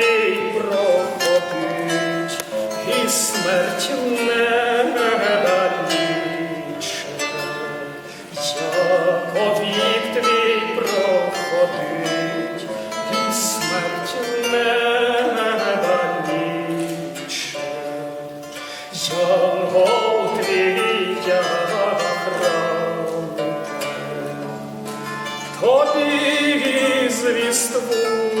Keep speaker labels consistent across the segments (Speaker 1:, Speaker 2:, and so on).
Speaker 1: людей проходить і смерть не даліче, як обід твій проходить, і смерть не даліче, янгол твій я храм, тобі звіствує,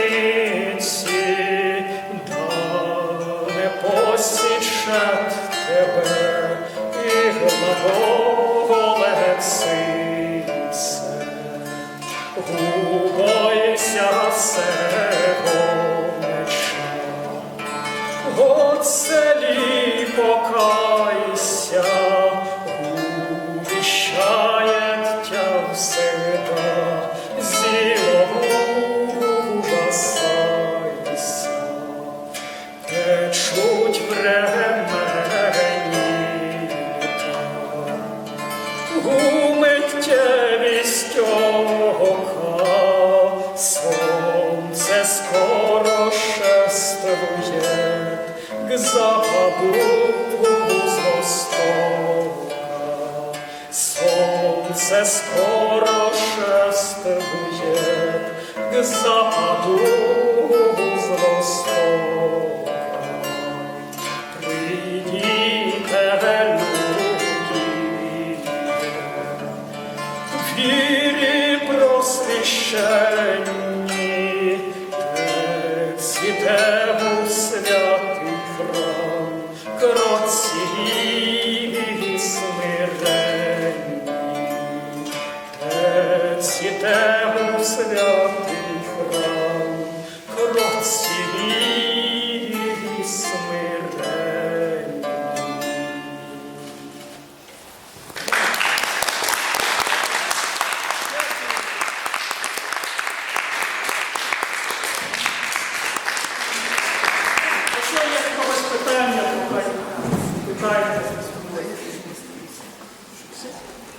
Speaker 1: посічет тебе і. Убойся всего меча, Оцелі покайся, увіщает тя всегда, зілом ужасайся. Течуть времені Умиттєвість ока, сонце скоро шествує к западу з востока. Скоро шествує к западу цвіте у святий храм, кроці смиренні. Якщо є в когось питання, питайте.